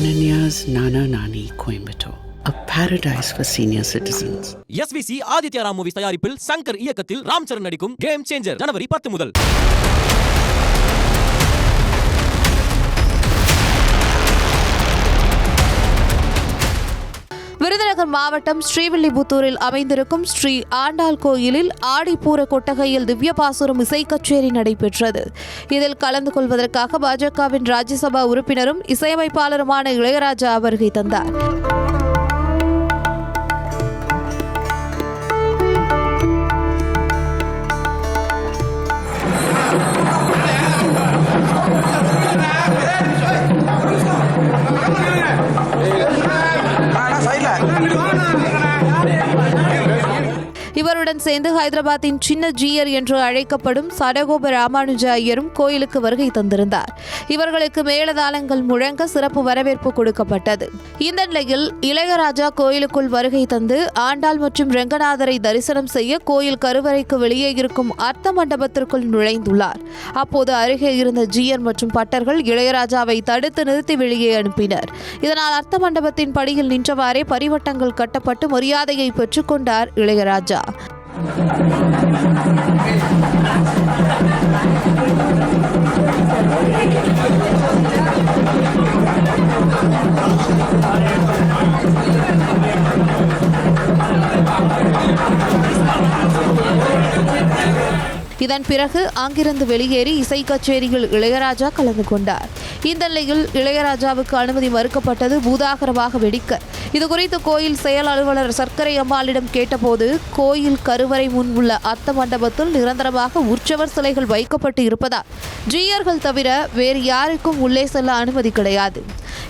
Ananya's Nana Nani Coimbatore, a paradise for senior citizens. SVC Aditya Ram movies தயாரிப்பில் சங்கர் இயக்கத்தில் ராம் சரண் நடிக்கும் game changer ஜனவரி பத்து முதல் விருதுநகர் மாவட்டம் ஸ்ரீவில்லிபுத்தூரில் அமைந்திருக்கும் ஸ்ரீ ஆண்டாள் கோயிலில் ஆடிப்பூர கொட்டகையில் திவ்யபாசுரம் இசை கச்சேரி நடைபெற்றது. இதில் கலந்து கொள்வதற்காக பாஜகவின் ராஜ்யசபா உறுப்பினரும் இசையமைப்பாளருமான இளையராஜா வருகை தந்தார். நிர்வாணம் யாரே இவருடன் சேர்ந்து ஹைதராபாத்தின் சின்ன ஜீயர் என்று அழைக்கப்படும் சடகோப ராமானுஜ ஐயரும் கோயிலுக்கு வருகை தந்திருந்தார். இவர்களுக்கு மேலதாளங்கள் முழங்க சிறப்பு வரவேற்பு கொடுக்கப்பட்டது. இந்த நிலையில் இளையராஜா கோயிலுக்குள் வருகை தந்து ஆண்டாள் மற்றும் ரெங்கநாதரை தரிசனம் செய்ய கோயில் கருவறைக்கு வெளியே இருக்கும் அர்த்த மண்டபத்திற்குள் நுழைந்துள்ளார். அப்போது அருகே இருந்த ஜீயர் மற்றும் பட்டர்கள் இளையராஜாவை தடுத்து நிறுத்தி வெளியே அனுப்பினர். இதனால் அர்த்த மண்டபத்தின் படியில் நின்றவாறே பரிவட்டங்கள் கட்டப்பட்டு மரியாதையை பெற்றுக்கொண்டார் இளையராஜா. இதன் பிறகு அங்கிருந்து வெளியேறி இசை கச்சேரியில் இளையராஜா கலந்து கொண்டார். இந்த நிலையில் இளையராஜாவுக்கு அனுமதி மறுக்கப்பட்டது பூதாகரமாக வெடிக்க இதுகுறித்து கோயில் செயல் அலுவலர் சர்க்கரை அம்மாளிடம் கேட்டபோது கோயில் கருவறை முன் உள்ள அத்த மண்டபத்தில் நிரந்தரமாக உற்சவர் சிலைகள் வைக்கப்பட்டு இருப்பதால் ஜீயர்கள் தவிர வேறு யாருக்கும் உள்ளே செல்ல அனுமதி கிடையாது.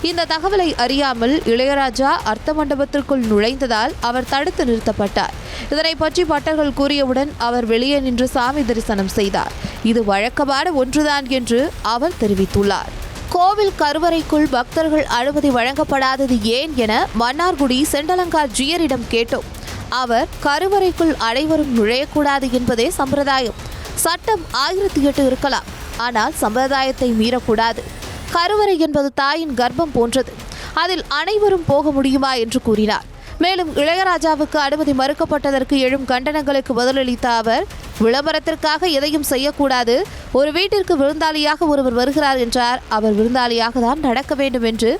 இந்த தகவலை அறியாமல் இளையராஜா அர்த்த மண்டபத்திற்குள் நுழைந்ததால் அவர் தடுத்து நிறுத்தப்பட்டார். இதனை பற்றி பட்டர்கள் கூறியவுடன் அவர் வெளியே நின்று சாமி தரிசனம் செய்தார். இது வழக்கமான ஒன்றுதான் என்று அவர் தெரிவித்துள்ளார். கோவில் கருவறைக்குள் பக்தர்கள் அனுமதி வழங்கப்படாதது ஏன் என மன்னார்குடி செண்டலங்கார் ஜியரிடம் கேட்டோம். அவர் கருவறைக்குள் அனைவரும் நுழையக்கூடாது என்பதே சம்பிரதாயம். சட்டம் ஆயிரத்தி எட்டு இருக்கலாம். ஆனால் சம்பிரதாயத்தை மீறக்கூடாது. கருவறை என்பது தாயின் கர்ப்பம் போன்றது. அதில் அனைவரும் போக முடியுமா? என்று கூறினார். மேலும் இளையராஜாவுக்கு அனுமதி மறுக்கப்பட்டதற்கு எழும் கண்டனங்களுக்கு பதிலளித்த அவர் விளம்பரத்திற்காக எதையும் செய்யக்கூடாது. ஒரு வீட்டிற்கு விருந்தாளியாக ஒருவர் வருகிறார் என்றார். அவர் விருந்தாளியாக தான் நடக்க வேண்டும் என்று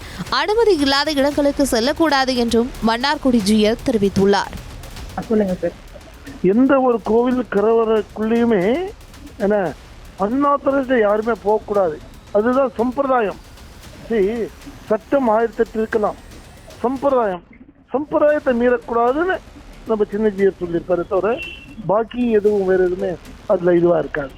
அனுமதி இல்லாத இடங்களுக்கு செல்லக்கூடாது என்றும் மன்னார்குடி ஜியர் தெரிவித்துள்ளார். எந்த ஒரு கோவில் கரவரக்குள்ளேயுமே என்ன அன்னாத்தரத்தை யாருமே போகக்கூடாது. அதுதான் சம்பிரதாயம். சரி சட்டம் ஆயிரத்தி எட்டு இருக்கலாம். சம்பிரதாயம். சம்பிரதாயத்தை மீறக்கூடாதுன்னு நம்ம சின்னஜியர் சொல்லியிருப்பாரு தவிர பாக்கி எதுவும் வேற எதுவுமே அதுல இதுவா இருக்காது.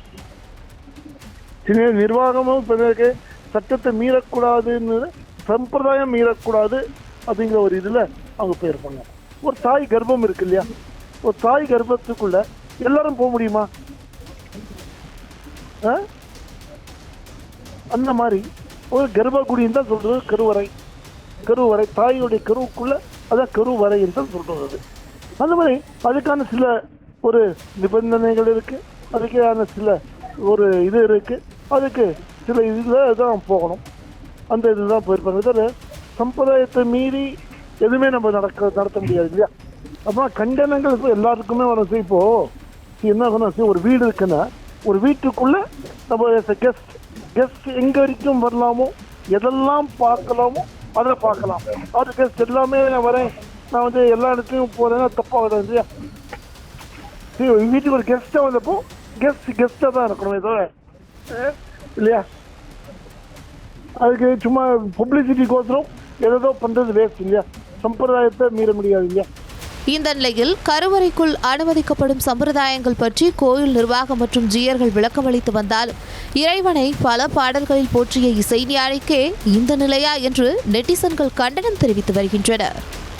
சின்ன நிர்வாகமும் பிறகு சட்டத்தை மீறக்கூடாதுன்னு சம்பிரதாயம் மீறக்கூடாது அப்படிங்கிற ஒரு இதுல அவங்க போயிருப்பாங்க ஒரு தாய் கர்ப்பம் இருக்கு இல்லையா? ஒரு தாய் கர்ப்பத்துக்குள்ள எல்லாரும் போக முடியுமா? ஆ? அந்த மாதிரி ஒரு கர்ப்பகுடின்னு தான் சொல்றது கருவறை. கருவறை தாயுடைய கருவுக்குள்ள அதான் கருவறைன்னு தான் சொல்றது. அந்த மாதிரி அதுக்கான சில ஒரு நிபந்தனைகள் இருக்கு. அதுக்கான சில ஒரு இது இருக்கு. அதுக்கு சில இதில் தான் போகணும். அந்த இதுதான் போயிருப்பாங்க. தவிர சம்பிரதாயத்தை மீறி எதுவுமே நம்ம நடக்க நடத்த முடியாது இல்லையா? அப்புறம் கண்டனங்கள் இப்போ எல்லாருக்குமே வரும். சரி இப்போ என்ன பண்ணணும் ஒரு வீடு இருக்குன்னா ஒரு வீட்டுக்குள்ள நம்ம கெஸ்ட் கெஸ்ட் எங்க வரைக்கும் வரலாமோ எதெல்லாம் பார்க்கலாமோ அதை பார்க்கலாம். அது கெஸ்ட் எல்லாமே நான் வரேன். நான் வந்து எல்லா இடத்துலையும் போறேன்னா தப்பாக வரும் இல்லையா? வீட்டுக்கு ஒரு கெஸ்ட்டாக வந்தப்போ கெஸ்ட் கெஸ்ட்டாக தான் இருக்கணுமே தவிர இல்லையா? அதுக்கு சும்மா பப்ளிசிட்டிக்கோசரம் ஏதோ பண்றது வேஸ்ட் இல்லையா? சம்பிரதாயத்தை மீற முடியாது இல்லையா? இந்த நிலையில் கருவறைக்குள் அனுமதிக்கப்படும் சம்பிரதாயங்கள் பற்றி கோயில் நிர்வாகம் மற்றும் ஜீயர்கள் விளக்கமளித்து வந்தாலும் இறைவனை பல பாடல்களில் போற்றிய இசைஞானிக்கே இந்த நிலையா என்று நெட்டிசன்கள் கண்டனம் தெரிவித்து வருகின்றனர்.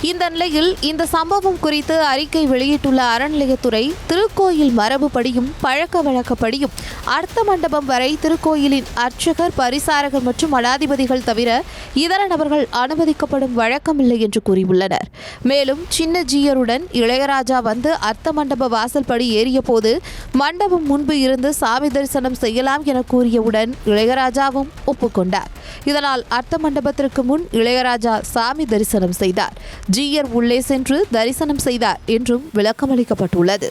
இந்த நிலையில் இந்த சம்பவம் குறித்து அறிக்கை வெளியிட்டுள்ள அறநிலையத்துறை திருக்கோயில் மரபுப்படியும் பழக்க வழக்கப்படியும் அர்த்த மண்டபம் வரை திருக்கோயிலின் அர்ச்சகர் பரிசாரகர் மற்றும் மடாதிபதிகள் தவிர இதர நபர்கள் அனுமதிக்கப்படும் வழக்கமில்லை என்று கூறியுள்ளனர். மேலும் சின்ன ஜீயருடன் இளையராஜா வந்து அர்த்த மண்டப வாசல்படி ஏறிய போது மண்டபம் முன்பு இருந்து சாமி தரிசனம் செய்யலாம் என கூறியவுடன் இளையராஜாவும் ஒப்புக்கொண்டார். இதனால் அர்த்த மண்டபத்திற்கு முன் இளையராஜா சாமி தரிசனம் செய்தார். ஜீயர் உள்ளே சென்று தரிசனம் செய்தார் என்றும் விளக்கமளிக்கப்பட்டுள்ளது.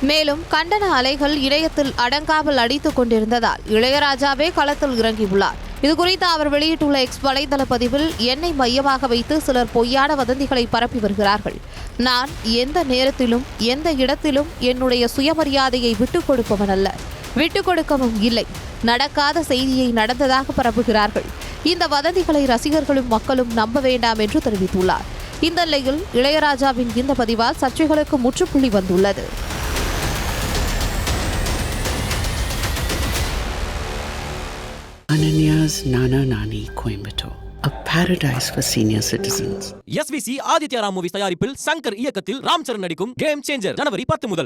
மேலும் கண்டன அலைகள் இணையத்தில் அடங்காமல் அடித்துக் கொண்டிருந்ததால் இளையராஜாவே களத்தில் இறங்கியுள்ளார். இதுகுறித்து அவர் வெளியிட்டுள்ள எக்ஸ் வலைதள பதிவில் என்னை மையமாக வைத்து சிலர் பொய்யான வதந்திகளை பரப்பி வருகிறார்கள். நான் எந்த நேரத்திலும் எந்த இடத்திலும் என்னுடைய சுயமரியாதையை விட்டுக் கொடுப்பவன் அல்ல விட்டுக் கொடுக்கவும் இல்லை. நடக்காத செய்தியை நடந்ததாக பரப்புகிறார்கள். இந்த வதந்திகளை ரசிகர்களும் மக்களும் நம்ப வேண்டாம் என்று தெரிவித்துள்ளார். இந்த நிலையில் இளையராஜாவின் இந்த பதிவால் சர்ச்சைகளுக்கு முற்றுப்புள்ளி வந்துள்ளது. Ananya's Nana Nani Coimbatore, a paradise for senior citizens. SVC Aditya Ram movies தயாரிப்பில் சங்கர் இயக்கத்தில் ராம் சரண் நடிக்கும் கேம் சேஞ்சர் ஜனவரி பத்து முதல்.